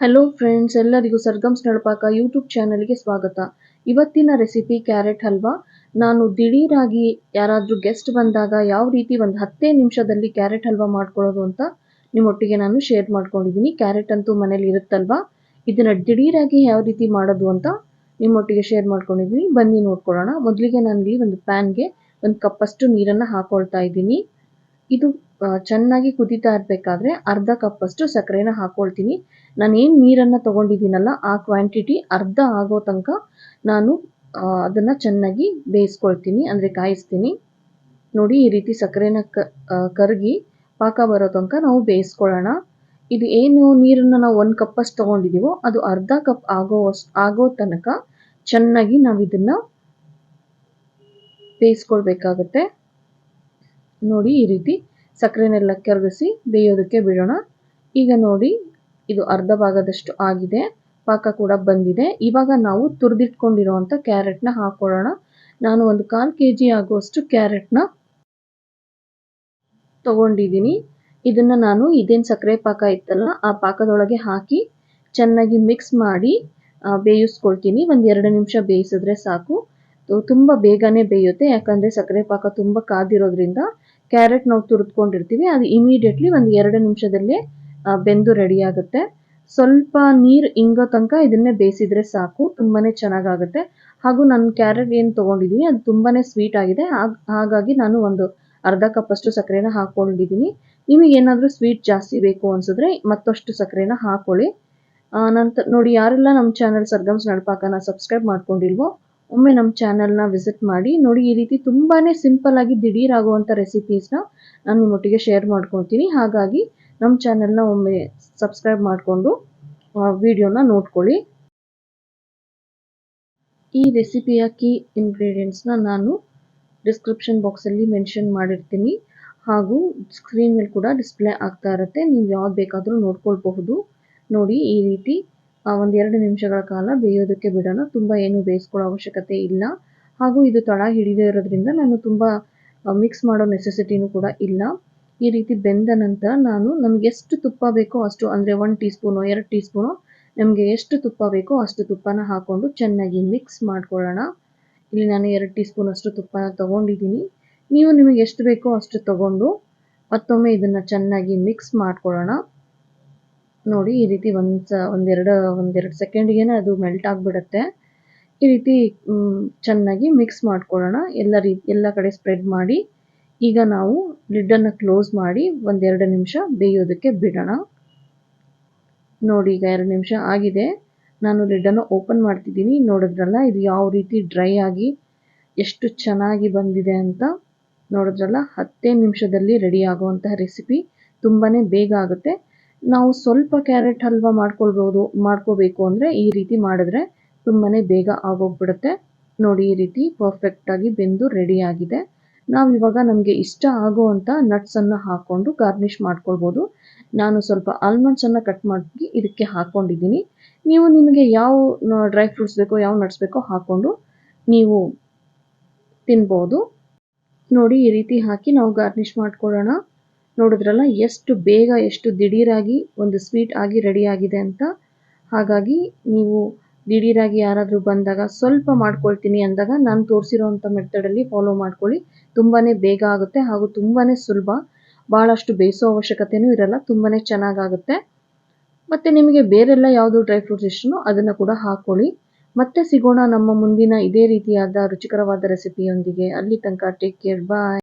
Hello friends ಎಲ್ಲರಿಗೂ ಸರ್ಗಮ್ಸ್ ನಳಪಾಕ YouTube ಚಾನಲ್ಗೆ ಸ್ವಾಗತ. ಇವತ್ತಿನ ರೆಸಿಪಿ ಕ್ಯಾರೆಟ್ ಹಲ್ವಾ. ನಾನು ದಿಢೀರಾಗಿ ಯಾರಾದರೂ ಗೆಸ್ಟ್ ಬಂದಾಗ ಯಾವ ರೀತಿ ಒಂದು ಹತ್ತೇ ನಿಮಿಷದಲ್ಲಿ ಕ್ಯಾರೆಟ್ ಹಲ್ವಾ ಮಾಡ್ಕೊಳ್ಳೋದು ಅಂತ ನಿಮ್ಮೊಟ್ಟಿಗೆ ನಾನು ಶೇರ್ ಮಾಡ್ಕೊಂಡಿದ್ದೀನಿ. ಕ್ಯಾರೆಟ್ ಅಂತೂ ಮನೇಲಿ ಇರುತ್ತಲ್ವಾ? ಇದನ್ನು ದಿಢೀರಾಗಿ ಯಾವ ರೀತಿ ಮಾಡೋದು ಅಂತ ನಿಮ್ಮೊಟ್ಟಿಗೆ ಶೇರ್ ಮಾಡ್ಕೊಂಡಿದ್ದೀನಿ. ಬನ್ನಿ ನೋಡ್ಕೊಳ್ಳೋಣ. ಮೊದಲಿಗೆ ನಾನು ಇಲ್ಲಿ ಒಂದು ಪ್ಯಾನ್ಗೆ ಒಂದು ಕಪ್ಪಷ್ಟು ನೀರನ್ನು ಹಾಕೊಳ್ತಾ ಇದ್ದೀನಿ. ಇದು ಚೆನ್ನಾಗಿ ಕುದೀತಾ ಇರಬೇಕಾದ್ರೆ ಅರ್ಧ ಕಪ್ಪಷ್ಟು ಸಕ್ಕರೆನ ಹಾಕೊಳ್ತೀನಿ. ನಾನೇನು ನೀರನ್ನು ತಗೊಂಡಿದ್ದೀನಲ್ಲ, ಆ ಕ್ವಾಂಟಿಟಿ ಅರ್ಧ ಆಗೋ ತನಕ ನಾನು ಅದನ್ನು ಚೆನ್ನಾಗಿ ಬೇಯಿಸ್ಕೊಳ್ತೀನಿ, ಅಂದರೆ ಕಾಯಿಸ್ತೀನಿ. ನೋಡಿ, ಈ ರೀತಿ ಸಕ್ಕರೆನ ಕರಗಿ ಪಾಕ ಬರೋ ತನಕ ನಾವು ಬೇಯಿಸ್ಕೊಳ್ಳೋಣ. ಇದು ಏನು ನೀರನ್ನು ನಾವು ಒಂದು ಕಪ್ಪಷ್ಟು ತೊಗೊಂಡಿದ್ದೀವೋ ಅದು ಅರ್ಧ ಕಪ್ ಆಗೋ ಆಗೋ ತನಕ ಚೆನ್ನಾಗಿ ನಾವು ಇದನ್ನ ಬೇಯಿಸ್ಕೊಳ್ಬೇಕಾಗತ್ತೆ. ನೋಡಿ ಈ ರೀತಿ ಸಕ್ಕರೆನೆಲ್ಲ ಕರಗಿಸಿ ಬೇಯೋದಕ್ಕೆ ಬಿಡೋಣ. ಈಗ ನೋಡಿ, ಇದು ಅರ್ಧ ಭಾಗದಷ್ಟು ಆಗಿದೆ. ಪಾಕ ಕೂಡ ಬಂದಿದೆ. ಇವಾಗ ನಾವು ತುರಿದಿಟ್ಕೊಂಡಿರೋವಂಥ ಕ್ಯಾರೆಟ್ನ ಹಾಕೊಳ್ಳೋಣ. ನಾನು ಒಂದು ಕಾಲು ಕೆ ಜಿ ಆಗುವಷ್ಟು ಕ್ಯಾರೆಟ್ನ ತಗೊಂಡಿದ್ದೀನಿ. ಇದನ್ನು ನಾನು ಇದೇನು ಸಕ್ಕರೆ ಪಾಕ ಇತ್ತಲ್ಲ, ಆ ಪಾಕದೊಳಗೆ ಹಾಕಿ ಚೆನ್ನಾಗಿ ಮಿಕ್ಸ್ ಮಾಡಿ ಬೇಯಿಸ್ಕೊಳ್ತೀನಿ. ಒಂದು ಎರಡು ನಿಮಿಷ ಬೇಯಿಸಿದ್ರೆ ಸಾಕು. ತುಂಬ ಬೇಗನೆ ಬೇಯುತ್ತೆ, ಯಾಕಂದರೆ ಸಕ್ಕರೆ ಪಾಕ ತುಂಬ ಕಾದಿರೋದ್ರಿಂದ. ಕ್ಯಾರೆಟ್ ನಾವು ತುರಿದ್ಕೊಂಡಿರ್ತೀವಿ, ಅದು ಇಮಿಡಿಯೇಟ್ಲಿ ಒಂದು ಎರಡು ನಿಮಿಷದಲ್ಲಿ ಬೆಂದು ರೆಡಿ ಆಗುತ್ತೆ. ಸ್ವಲ್ಪ ನೀರು ಇಂಗೋ ತನಕ ಇದನ್ನೇ ಬೇಯಿಸಿದ್ರೆ ಸಾಕು ತುಂಬಾ ಚೆನ್ನಾಗಾಗುತ್ತೆ. ಹಾಗೂ ನಾನು ಕ್ಯಾರೆಟ್ ಏನು ತೊಗೊಂಡಿದ್ದೀನಿ ಅದು ತುಂಬಾ ಸ್ವೀಟ್ ಆಗಿದೆ. ಹಾಗ್- ಹಾಗಾಗಿ ನಾನು ಒಂದು ಅರ್ಧ ಕಪ್ಪಷ್ಟು ಸಕ್ಕರೆನ ಹಾಕ್ಕೊಂಡಿದ್ದೀನಿ ನಿಮಗೆ ಏನಾದರೂ ಸ್ವೀಟ್ ಜಾಸ್ತಿ ಬೇಕು ಅನಿಸಿದ್ರೆ ಮತ್ತಷ್ಟು ಸಕ್ಕರೆನ ಹಾಕೊಳ್ಳಿ. ನಂತರ ನೋಡಿ, ಯಾರೆಲ್ಲ ನಮ್ಮ ಚಾನಲ್ ಸರ್ಗಮ್ಸ್ ನಡ್ಪಾಕನ ಸಬ್ಸ್ಕ್ರೈಬ್ ಮಾಡ್ಕೊಂಡಿಲ್ವೋ ಒಮ್ಮೆ ನಮ್ಮ ಚಾನಲ್ನ ವಿಸಿಟ್ ಮಾಡಿ, ನೋಡಿ ಈ ರೀತಿ ತುಂಬಾ ಸಿಂಪಲ್ ಆಗಿ ದಿಢೀರ್ ಆಗುವಂಥ ರೆಸಿಪೀಸ್ನ ನಾನು ನಿಮ್ಮೊಟ್ಟಿಗೆ ಶೇರ್ ಮಾಡ್ಕೊಳ್ತೀನಿ. ಹಾಗಾಗಿ ನಮ್ಮ ಚಾನಲ್ನ ಒಮ್ಮೆ ಸಬ್ಸ್ಕ್ರೈಬ್ ಮಾಡಿಕೊಂಡು ವಿಡಿಯೋನ ನೋಡ್ಕೊಳ್ಳಿ. ಈ ರೆಸಿಪಿಯ ಕೀ ಇಂಗ್ರೀಡಿಯೆಂಟ್ಸ್ನ ನಾನು ಡಿಸ್ಕ್ರಿಪ್ಷನ್ ಬಾಕ್ಸಲ್ಲಿ ಮೆನ್ಷನ್ ಮಾಡಿರ್ತೀನಿ. ಹಾಗೂ ಸ್ಕ್ರೀನ್ ಮೇಲೆ ಕೂಡ ಡಿಸ್ಪ್ಲೇ ಆಗ್ತಾ ಇರುತ್ತೆ. ನೀವು ಯಾವ್ದು ಬೇಕಾದರೂ ನೋಡ್ಕೊಳ್ಬಹುದು. ನೋಡಿ ಈ ರೀತಿ ಒಂದು ಎರಡು ನಿಮಿಷಗಳ ಕಾಲ ಬೇಯೋದಕ್ಕೆ ಬಿಡೋಣ. ತುಂಬ ಏನು ಬೇಯಿಸ್ಕೊಳ್ಳೋ ಅವಶ್ಯಕತೆ ಇಲ್ಲ. ಹಾಗೂ ಇದು ತಳ ಹಿಡಿದೇ ಇರೋದ್ರಿಂದ ನಾನು ತುಂಬ ಮಿಕ್ಸ್ ಮಾಡೋ ನೆಸೆಸಿಟಿನೂ ಕೂಡ ಇಲ್ಲ. ಈ ರೀತಿ ಬೆಂದ ನಂತರ ನಾನು ನಮ್ಗೆ ಎಷ್ಟು ತುಪ್ಪ ಬೇಕೋ ಅಷ್ಟು, ಅಂದರೆ ಒನ್ ಟೀ ಸ್ಪೂನು ಎರಡು ಟೀ ಸ್ಪೂನು ನಮಗೆ ಎಷ್ಟು ತುಪ್ಪ ಬೇಕೋ ಅಷ್ಟು ತುಪ್ಪನ ಹಾಕ್ಕೊಂಡು ಚೆನ್ನಾಗಿ ಮಿಕ್ಸ್ ಮಾಡ್ಕೊಳ್ಳೋಣ. ಇಲ್ಲಿ ನಾನು ಎರಡು ಟೀ ಸ್ಪೂನ್ ಅಷ್ಟು ತುಪ್ಪನ ತೊಗೊಂಡಿದ್ದೀನಿ. ನೀವು ನಿಮಗೆ ಎಷ್ಟು ಬೇಕೋ ಅಷ್ಟು ತಗೊಂಡು ಮತ್ತೊಮ್ಮೆ ಇದನ್ನು ಚೆನ್ನಾಗಿ ಮಿಕ್ಸ್ ಮಾಡ್ಕೊಳ್ಳೋಣ. ನೋಡಿ ಈ ರೀತಿ ಒಂದು ಒಂದೆರಡು ಒಂದೆರಡು ಸೆಕೆಂಡ್ಗೇನೆ ಅದು ಮೆಲ್ಟ್ ಆಗಿಬಿಡುತ್ತೆ. ಈ ರೀತಿ ಚೆನ್ನಾಗಿ ಮಿಕ್ಸ್ ಮಾಡ್ಕೊಳ್ಳೋಣ. ಎಲ್ಲ ರೀ, ಎಲ್ಲ ಕಡೆ ಸ್ಪ್ರೆಡ್ ಮಾಡಿ, ಈಗ ನಾವು ಲಿಡ್ಡನ್ನು ಕ್ಲೋಸ್ ಮಾಡಿ ಒಂದೆರಡು ನಿಮಿಷ ಬೇಯೋದಕ್ಕೆ ಬಿಡೋಣ. ನೋಡಿ ಈಗ ಎರಡು ನಿಮಿಷ ಆಗಿದೆ. ನಾನು ಲಿಡ್ಡನ್ನು ಓಪನ್ ಮಾಡ್ತಿದ್ದೀನಿ. ನೋಡಿದ್ರಲ್ಲ, ಇದು ಯಾವ ರೀತಿ ಡ್ರೈ ಆಗಿ ಎಷ್ಟು ಚೆನ್ನಾಗಿ ಬಂದಿದೆ ಅಂತ. ನೋಡಿದ್ರಲ್ಲ, ಹತ್ತೇ ನಿಮಿಷದಲ್ಲಿ ರೆಡಿ ಆಗುವಂತಹ ರೆಸಿಪಿ ತುಂಬಾ ಬೇಗ ಆಗುತ್ತೆ. ನಾವು ಸ್ವಲ್ಪ ಕ್ಯಾರೆಟ್ ಹಲ್ವಾ ಮಾಡ್ಕೊಳ್ಬೋದು, ಮಾಡ್ಕೋಬೇಕು ಅಂದರೆ ಈ ರೀತಿ ಮಾಡಿದ್ರೆ ತುಂಬಾ ಬೇಗ ಆಗೋಗ್ಬಿಡುತ್ತೆ. ನೋಡಿ, ಈ ರೀತಿ ಪರ್ಫೆಕ್ಟಾಗಿ ಬೆಂದು ರೆಡಿ ಆಗಿದೆ. ನಾವು ಇವಾಗ ನಮಗೆ ಇಷ್ಟ ಆಗುವಂಥ ನಟ್ಸನ್ನು ಹಾಕ್ಕೊಂಡು ಗಾರ್ನಿಷ್ ಮಾಡ್ಕೊಳ್ಬೋದು. ನಾನು ಸ್ವಲ್ಪ ಆಲ್ಮಂಡ್ಸನ್ನು ಕಟ್ ಮಾಡಿ ಇದಕ್ಕೆ ಹಾಕ್ಕೊಂಡಿದ್ದೀನಿ ನೀವು ನಿಮಗೆ ಯಾವ ಡ್ರೈ ಫ್ರೂಟ್ಸ್ ಬೇಕೋ, ಯಾವ ನಟ್ಸ್ ಬೇಕೋ ಹಾಕ್ಕೊಂಡು ನೀವು ತಿನ್ಬೋದು. ನೋಡಿ, ಈ ರೀತಿ ಹಾಕಿ ನಾವು ಗಾರ್ನಿಷ್ ಮಾಡ್ಕೊಳ್ಳೋಣ. ನೋಡಿದ್ರಲ್ಲ, ಎಷ್ಟು ಬೇಗ, ಎಷ್ಟು ದಿಢೀರಾಗಿ ಒಂದು ಸ್ವೀಟ್ ಆಗಿ ರೆಡಿಯಾಗಿದೆ ಅಂತ. ಹಾಗಾಗಿ ನೀವು ದಿಢೀರಾಗಿ ಯಾರಾದರೂ ಬಂದಾಗ ಸ್ವಲ್ಪ ಮಾಡ್ಕೊಳ್ತೀನಿ ಅಂದಾಗ ನಾನು ತೋರಿಸಿರೋವಂಥ ಮೆಥಡಲ್ಲಿ ಫಾಲೋ ಮಾಡ್ಕೊಳ್ಳಿ. ತುಂಬಾ ಬೇಗ ಆಗುತ್ತೆ ಹಾಗೂ ತುಂಬಾ ಸುಲಭ. ಭಾಳಷ್ಟು ಬೇಯಿಸೋ ಅವಶ್ಯಕತೆಯೂ ಇರಲ್ಲ ತುಂಬಾ ಚೆನ್ನಾಗಾಗುತ್ತೆ. ಮತ್ತು ನಿಮಗೆ ಬೇರೆಲ್ಲ ಯಾವುದು ಡ್ರೈ ಫ್ರೂಟ್ಸ್ ಇಷ್ಟನೋ ಅದನ್ನು ಕೂಡ ಹಾಕ್ಕೊಳ್ಳಿ ಮತ್ತೆ ಸಿಗೋಣ ನಮ್ಮ ಮುಂದಿನ ಇದೇ ರೀತಿಯಾದ ರುಚಿಕರವಾದ ರೆಸಿಪಿಯೊಂದಿಗೆ ಅಲ್ಲಿ ತನಕ ಟೇಕ್ ಕೇರ್ ಬಾಯ್